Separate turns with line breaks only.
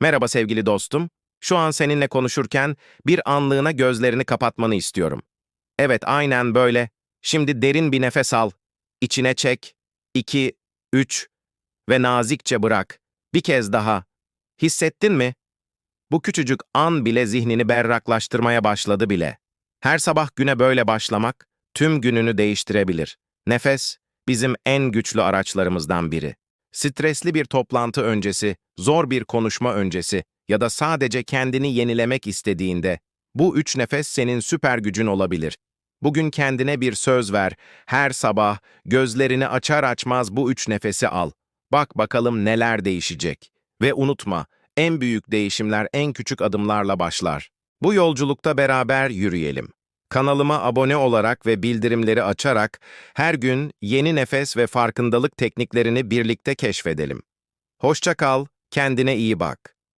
Merhaba sevgili dostum. Şu an seninle konuşurken bir anlığına gözlerini kapatmanı istiyorum. Evet, aynen böyle. Şimdi derin bir nefes al. İçine çek. 2, 3 ve nazikçe bırak. Bir kez daha. Hissettin mi? Bu küçücük an bile zihnini berraklaştırmaya başladı bile. Her sabah güne böyle başlamak tüm gününü değiştirebilir. Nefes bizim en güçlü araçlarımızdan biri. Stresli bir toplantı öncesi, zor bir konuşma öncesi ya da sadece kendini yenilemek istediğinde bu üç nefes senin süper gücün olabilir. Bugün kendine bir söz ver. Her sabah gözlerini açar açmaz bu üç nefesi al. Bak bakalım neler değişecek. Ve unutma, en büyük değişimler en küçük adımlarla başlar. Bu yolculukta beraber yürüyelim. Kanalıma abone olarak ve bildirimleri açarak her gün yeni nefes ve farkındalık tekniklerini birlikte keşfedelim. Hoşça kal, kendine iyi bak.